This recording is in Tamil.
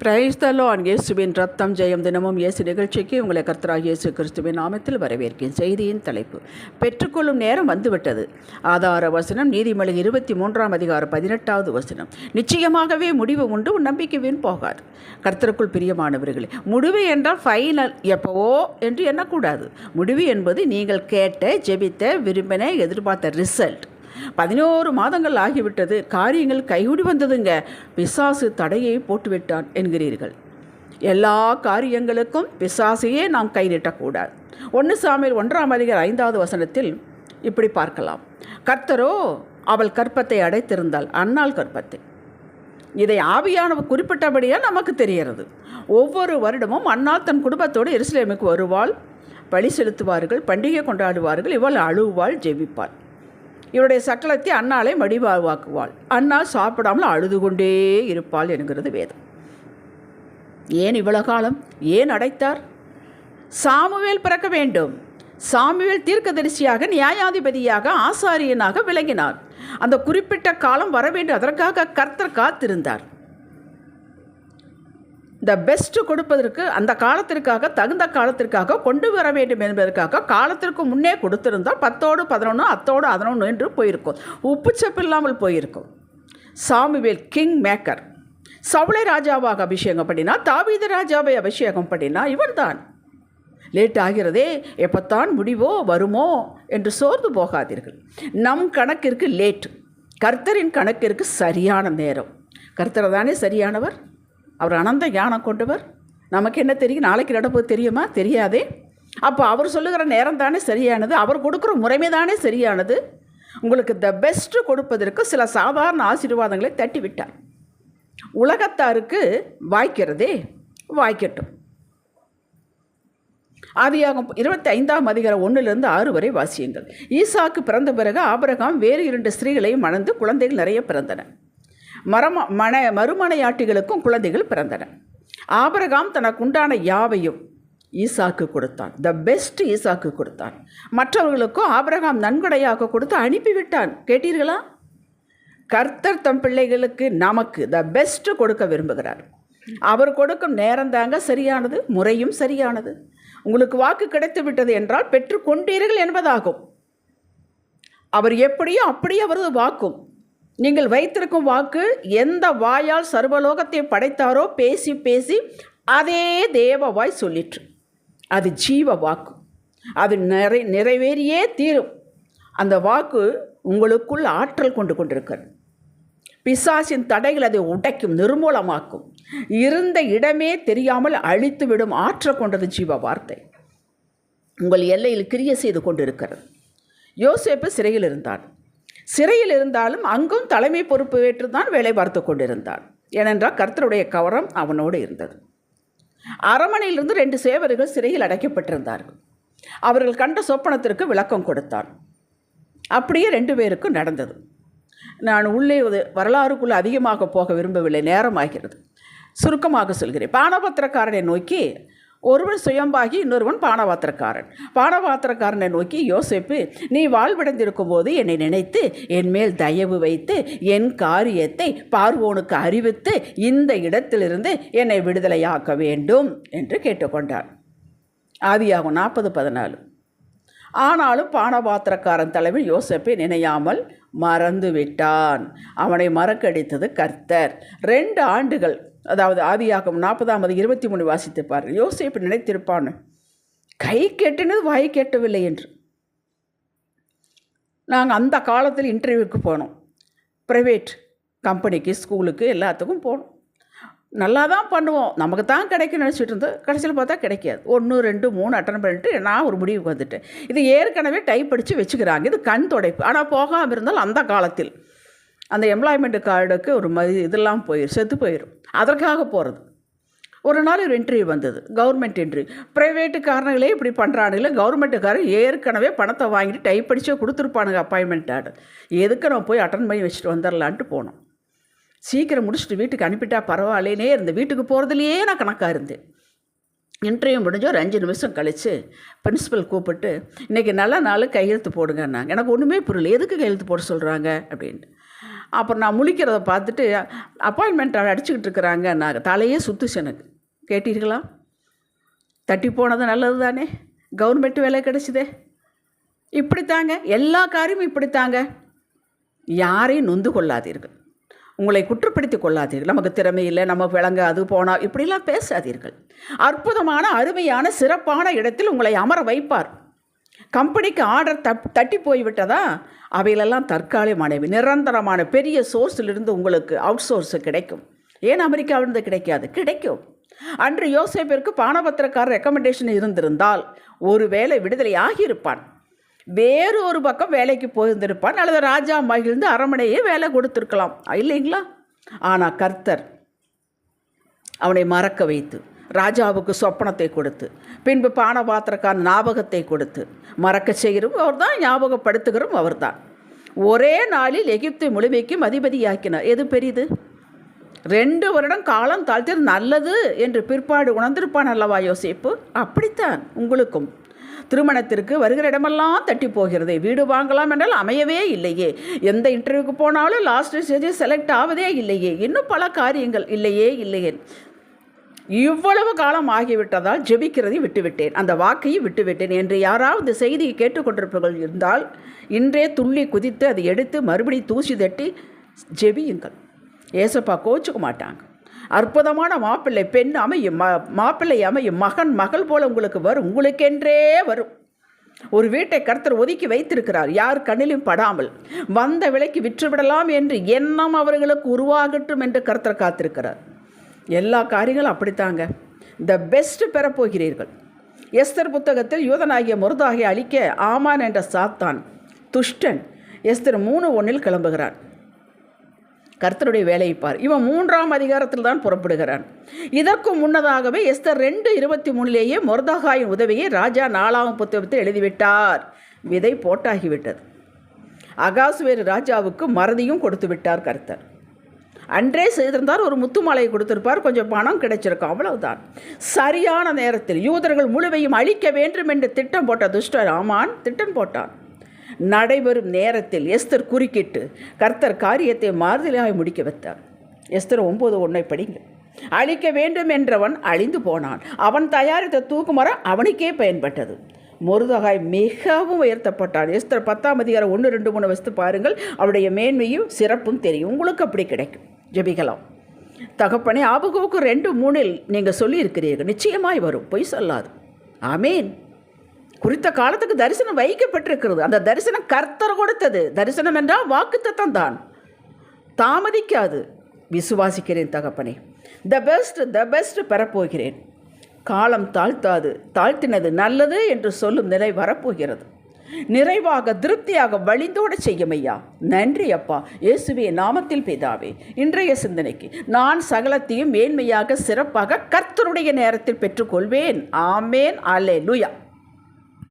பிரைஸ் த இயேசுவின் ரத்தம் ஜெயம் தினமும் இயேசு நிகழ்ச்சிக்கு உங்களை கர்த்தராக இயேசு கிறிஸ்துவின் நாமத்தில் வரவேற்கிறேன். செய்தியின் தலைப்பு பெற்றுக்கொள்ளும் நேரம் வந்துவிட்டது. ஆதார வசனம் நீதிமொழி இருபத்தி மூன்றாம் அதிகாரம் பதினெட்டாவது வசனம். நிச்சயமாகவே முடிவு உண்டு உன் நம்பிக்கை வீண் போகாது. கர்த்தருக்குள் பிரியமானவர்களே முடிவு என்றால் ஃபைனல் எப்போவோ என்று எண்ணக்கூடாது. முடிவு என்பது நீங்கள் கேட்ட ஜெபித்த விரும்பின எதிர்பார்த்த ரிசல்ட் பதினோரு மாதங்கள் ஆகிவிட்டது. காரியங்கள் கைகூடி வந்ததுங்க. பிசாசு தடையை போட்டுவிட்டான் என்கிறீர்கள். எல்லா காரியங்களுக்கும் பிசாசையே நாம் கை நீட்டக்கூடாது ஒன்று சாமியில் ஒன்றாம் அதிகர் ஐந்தாவது வசனத்தில் இப்படி பார்க்கலாம். கர்த்தரோ அவள் கற்பத்தை அடைத்திருந்தாள். அன்னாள் கற்பத்தை. இதை ஆவியானவர் குறிப்பிட்டபடியாக நமக்கு தெரிகிறது. ஒவ்வொரு வருடமும் அன்னால் தன் குடும்பத்தோடு எருசலேமுக்கு வருவாள். பழி செலுத்துவார்கள் பண்டிகை கொண்டாடுவார்கள் இவள் அழுவாள் ஜெபிப்பாள். இவருடைய சக்கலத்தை அன்னாளை மடிவாக்குவாள் அன்னால் சாப்பிடாமல் அழுது கொண்டே இருப்பாள் என்கிறது வேதம். ஏன் இவ்வளவு காலம்? ஏன் அடைத்தார்? சாமுவேல் பிறக்க வேண்டும். சாமுவேல் தீர்க்கதரிசியாக நியாயாதிபதியாக ஆசாரியனாக விளங்கினார். அந்த குறிப்பிட்ட காலம் வர வேண்டும். அதற்காக கர்த்தர் காத்திருந்தார். த பெஸ்ட் கொடுப்பதற்கு அந்த காலத்திற்காக தகுந்த காலத்திற்காக கொண்டு வர வேண்டும் என்பதற்காக காலத்திற்கு முன்னே கொடுத்திருந்தால் பத்தோடு பதினொன்று அத்தோடு பதினொன்று என்று போயிருக்கும். உப்புச்சப்பு இல்லாமல் போயிருக்கும். Samuel king maker. சவுளை ராஜாவாக அபிஷேகம் பண்ணினா தாவீது ராஜாவை அபிஷேகம் பண்ணினா இவன்தான் லேட் ஆகிறதே எப்போத்தான் முடிவோ வருமோ என்று சோர்ந்து போகாதீர்கள். நம் கணக்கிற்கு லேட். கர்த்தரின் கணக்கிற்கு சரியான நேரம். கர்த்தர் தானே சரியானவர்? அவர் அனந்த ஞானம் கொண்டவர். நமக்கு என்ன தெரியும்? நாளைக்கு நடப்பது தெரியுமா? தெரியாதே. அப்போ அவர் சொல்லுகிற நேரம் தானே சரியானது. அவர் கொடுக்குற முறைமை தானே சரியானது. உங்களுக்கு த பெஸ்ட்டு கொடுப்பதற்கு சில சாதாரண ஆசீர்வாதங்களை தட்டி விட்டார் உலகத்தாருக்கு வாய்க்கிறதே வாய்க்கட்டும். ஆதியாகும் இருபத்தி ஐந்தாம் அதிகாரம் ஒன்றிலிருந்து ஆறு வரை வாசியுங்கள். ஈசாக்கு பிறந்த பிறகு ஆபரகாம் வேறு இரண்டு ஸ்திரீகளையும் மணந்து குழந்தைகள் நிறைய பிறந்தன. மரம மன மறுமனையாட்டிகளுக்கும் குழந்தைகள் பிறந்தன. ஆபரகாம் தனக்கு உண்டான யாவையும் ஈசாக்கு கொடுத்தான். த பெஸ்ட் ஈசாக்கு கொடுத்தான். மற்றவர்களுக்கும் ஆபரகாம் நன்கொடையாக கொடுத்து அனுப்பிவிட்டான். கேட்டீர்களா? கர்த்தர் தம் பிள்ளைகளுக்கு நமக்கு த பெஸ்ட் கொடுக்க விரும்புகிறார். அவர் கொடுக்கும் நேரம் தாங்க சரியானது முறையும் சரியானது. உங்களுக்கு வாக்கு கிடைத்து விட்டது என்றால் பெற்றுக்கொண்டீர்கள் என்பதாகும். அவர் எப்படியோ அப்படியே அவரது வாக்கும் நீங்கள் வைத்திருக்கும் வாக்கு எந்த வாயால் சர்வலோகத்தை படைத்தாரோ பேசி பேசி அதே தேவ வாய் சொல்லிற்று. அது ஜீவ வாக்கு. அது நிறை நிறைவேறியே தீரும். அந்த வாக்கு உங்களுக்குள் ஆற்றல் கொண்டு கொண்டிருக்கிறது. பிசாசின் தடைகள் அதை உடைக்கும் நிர்மூலமாக்கும். இருந்த இடமே தெரியாமல் அழித்து விடும் ஆற்றல் கொண்டது ஜீவ வார்த்தை. உங்கள் எல்லையில் கிரிய செய்து கொண்டிருக்கிறது. யோசேப்பு சிறையில் இருந்தான். சிறையில் இருந்தாலும் அங்கும் தலைமை பொறுப்பு ஏற்றுதான் வேலை பார்த்து கொண்டிருந்தான். ஏனென்றால் கர்த்தருடைய கவரம் அவனோடு இருந்தது. அரமனையிலிருந்து ரெண்டு சேவர்கள் சிறையில் அடைக்கப்பட்டிருந்தார்கள். அவர்கள் கண்ட சொப்பனத்திற்கு விளக்கம் கொடுத்தான். அப்படியே ரெண்டு பேருக்கும் நடந்தது. நான் உள்ளே வரலாறுக்குள்ளே அதிகமாக போக விரும்பவில்லை. நேரமாகிறது சுருக்கமாக சொல்கிறேன். பானபத்திரக்காரனை நோக்கி ஒருவன் சுயம்பாகி இன்னொருவன் பானபாத்திரக்காரன். பானபாத்திரக்காரனை நோக்கி யோசிப்பு நீ வாழ்வடைந்திருக்கும் போது என்னை நினைத்து என் மேல் தயவு வைத்து என் காரியத்தை பார்வோனுக்கு அறிவித்து இந்த இடத்திலிருந்து என்னை விடுதலையாக்க வேண்டும் என்று கேட்டுக்கொண்டான். ஆதியாகும் நாற்பது பதினாலு. ஆனாலும் பானபாத்திரக்காரன் தலைவர் யோசப்பை நினையாமல் மறந்து விட்டான் அவனை மறக்கடித்தது கர்த்தர். ரெண்டு ஆண்டுகள் அதாவது ஆதியாகம் நாற்பதாம் அது இருபத்தி மூணு வாசித்து பாருங்கள். யோசிப்பு நினைத்திருப்பான் கை கேட்டுனது வாய் கேட்டவில்லை என்று. நாங்கள் அந்த காலத்தில் இன்டர்வியூக்கு போனோம். ப்ரைவேட் கம்பெனிக்கு ஸ்கூலுக்கு எல்லாத்துக்கும் போனோம். நல்லா தான் பண்ணுவோம். நமக்கு தான் கிடைக்கும் நினச்சிட்டு இருந்தோம். கடைசியில் பார்த்தா கிடைக்காது. ஒன்று ரெண்டு மூணு அட்டன் பண்ணிட்டு நான் ஒரு முடிவுக்கு வந்துட்டேன். இது ஏற்கனவே டைப் அடித்து வச்சுக்கிறாங்க. இது கண் துடைப்பு. ஆனால் போகாமல் இருந்தால் அந்த காலத்தில் அந்த எம்ப்ளாய்மெண்ட் கார்டுக்கு ஒரு மதி இதெல்லாம் போயிடும் செத்து போயிடும் அதற்காக போகிறது ஒரு நாள் ஒரு இன்டர்வியூ வந்தது. கவர்மெண்ட் இன்டர்வியூ ப்ரைவேட்டுக்காரங்களே இப்படி பண்ணுறானுங்களே கவர்மெண்ட்டுக்காரன் ஏற்கனவே பணத்தை வாங்கிட்டு டைப் அடிச்சே கொடுத்துருப்பானுங்க அப்பாயின்மெண்ட் ஆர்டர் எதுக்கு நம்ம போய் அட்டன் பண்ணி வச்சுட்டு வந்துடலான்ட்டு போனோம். சீக்கிரம் முடிச்சுட்டு வீட்டுக்கு அனுப்பிட்டா பரவாயில்லனே இருந்த வீட்டுக்கு போகிறதுலையே நான் கணக்காக இருந்தேன். இன்டர்வியூ முடிஞ்ச ஒரு அஞ்சு நிமிஷம் கழித்து பிரின்ஸிபல் கூப்பிட்டு இன்றைக்கி நல்ல நாள் கையெழுத்து போடுங்கன்னாங்க. எனக்கு ஒன்றுமே புரியல. எதுக்கு கையெழுத்து போட சொல்கிறாங்க அப்படின்ட்டு அப்புறம் நான் முழிக்கிறத பார்த்துட்டு அப்பாயின்மெண்ட் அடிச்சுக்கிட்டு இருக்கிறாங்க நான் தலையே சுத்துச்சு எனக்கு. கேட்டீர்களா? தட்டி போனது நல்லது தானே கவர்மெண்ட் வேலை கிடச்சிதே. இப்படித்தாங்க. எல்லா காரியமும் இப்படித்தாங்க. யாரையும் நொந்து கொள்ளாதீர்கள். உங்களை குற்றப்படுத்தி கொள்ளாதீர்கள். நமக்கு திறமை இல்லை நம்ம விளங்க அது போனால் இப்படிலாம் பேசாதீர்கள். அற்புதமான அருமையான சிறப்பான இடத்தில் உங்களை அமர வைப்பார். கம்பெனிக்கு ஆர்டர் தப் தட்டி போய்விட்டதா? அவைகளெல்லாம் தற்காலிகமானவை நிரந்தரமான பெரிய சோர்ஸிலிருந்து உங்களுக்கு அவுட் சோர்ஸு கிடைக்கும். ஏன் அமெரிக்காவிலிருந்து கிடைக்காது? கிடைக்கும். அன்று யோசேப்பிற்கு பானபத்திரக்கார ரெக்கமெண்டேஷன் இருந்திருந்தால் ஒருவேளை விடுதலை ஆகியிருப்பான். வேறு ஒரு பக்கம் வேலைக்கு போயிருந்திருப்பான். அல்லது ராஜா மகிழ்ந்து அரமனையே வேலை கொடுத்துருக்கலாம். இல்லைங்களா? ஆனால் கர்த்தர் அவனை மறக்க வைத்து ராஜாவுக்கு சொப்பனத்தை கொடுத்து பின்பு பானபாத்திரக்கான ஞாபகத்தை கொடுத்து மறக்க செய்கிறோம் ஞாபகப்படுத்துகிறவும் ஞாபகப்படுத்துகிறோம் அவர்தான். ஒரே நாளில் எகிப்து முழுமைக்கும் அதிபதியாக்கினார். எது பெரிது? ரெண்டு வருடம் காலம் தாழ்த்தி நல்லது என்று பிற்பாடு உணர்ந்திருப்பான் அல்லவா யோசிப்பு? அப்படித்தான் உங்களுக்கும். திருமணத்திற்கு வருகிற இடமெல்லாம் தட்டி போகிறது. வீடு வாங்கலாம் என்றால் அமையவே இல்லையே. எந்த இன்டர்வியூக்கு போனாலும் லாஸ்ட் ஸ்டேஜ் செலக்ட் ஆவதே இல்லையே. இன்னும் பல காரியங்கள் இல்லையே இல்லையே. இவ்வளவு காலம் ஆகிவிட்டதால் ஜெபிக்கிறதை விட்டுவிட்டேன். அந்த வாக்கையும் விட்டுவிட்டேன் என்று யாராவது செய்தியை கேட்டுக்கொண்டிருப்பவர்கள் இருந்தால் இன்றே துள்ளி குதித்து அதை எடுத்து மறுபடி தூசி தட்டி ஜெபியுங்கள். ஏசப்பா கோச்சுக்க மாட்டாங்க. அற்புதமான மாப்பிள்ளை பெண் அமையும் ம மாப்பிள்ளை அமையும் மகன் மகள் போல உங்களுக்கு வரும். உங்களுக்கென்றே வரும். ஒரு வீட்டை கர்த்தர் ஒதுக்கி வைத்திருக்கிறார். யார் கண்ணிலும் படாமல். வந்த விலைக்கு விற்றுவிடலாம் என்று எண்ணம் அவர்களுக்கு உருவாகட்டும் என்று கர்த்தர் காத்திருக்கிறார். எல்லா காரியங்களும் அப்படித்தாங்க. The best பெறப்போகிறீர்கள். எஸ்தர் புத்தகத்தில் யூதனாகிய முருதாகிய அழிக்க ஆமான் என்ற சாத்தான் துஷ்டன் எஸ்தர் மூணு ஒன்றில் கிளம்புகிறான். கர்த்தருடைய வேலையை பார். இவன் மூன்றாம் அதிகாரத்தில் தான் புறப்படுகிறான். இதற்கு முன்னதாகவே எஸ்தர் ரெண்டு இருபத்தி மூணுலேயே மொர்தகாயின் உதவியை ராஜா நாலாம் புத்தகத்தில் எழுதிவிட்டார். விதை போட்டாகிவிட்டது. அகாசுவேறு ராஜாவுக்கு மறதியும் கொடுத்து விட்டார் கர்த்தர். அன்றே செய்திருந்தார் ஒரு முத்துமாலையை கொடுத்திருப்பார் கொஞ்சம் பணம் கிடைச்சிருக்கும் அவ்வளவுதான். சரியான நேரத்தில் யூதர்கள் முழுவையும் அழிக்க வேண்டும் என்று திட்டம் போட்ட துஷ்டர் ஆமான் திட்டம் போட்டான். நடைபெறும் நேரத்தில் எஸ்தர் குறுக்கிட்டு கர்த்தர் காரியத்தை மாறுதலாக முடிக்க வைத்தார். எஸ்தர் ஒம்பது ஒன்றை படிங்க. அழிக்க வேண்டும் என்றவன் அழிந்து போனான். அவன் தயாரித்த தூக்குமரம் அவனுக்கே பயன்பட்டது. முருதகாய் மிகவும் உயர்த்தப்பட்டான். எஸ்தர் பத்தாம் அதிகாரம் ஒன்று ரெண்டு மூணு வசத்து பாருங்கள். அவருடைய மேன்மையும் சிறப்பும் தெரியும். உங்களுக்கு அப்படி கிடைக்கும். ஜெபிக்கலாம். தகப்பனே ஆபகோக்கு ரெண்டு மூணில் நீங்கள் சொல்லியிருக்கிறீர்கள். நிச்சயமாய் வரும். பொய் சொல்லாது. ஆமேன். குறித்த காலத்துக்கு தரிசனம் வைக்கப்பட்டிருக்கிறது. அந்த தரிசனம் கர்த்தர் கொடுத்தது. தரிசனம் என்றால் வாக்குத்தத்தம் தான். தாமதிக்காது. விசுவாசிக்கிறேன் தகப்பனே. த பெஸ்ட் த பெஸ்ட் பெறப்போகிறேன். காலம் தாழ்த்தாது. தாழ்த்தினது நல்லது என்று சொல்லும் நிலை வரப்போகிறது. நிறைவாக திருப்தியாக வழிந்தோட செய்யும் ஐயா நன்றி அப்பா. இயேசுவே நாமத்தில் பிதாவே இன்றைய சிந்தனைக்கு நான் சகலத்தையும் மேன்மையாக சிறப்பாக கர்த்தருடைய நேரத்தில் பெற்றுக்கொள்வேன். ஆமேன். அலே லுயா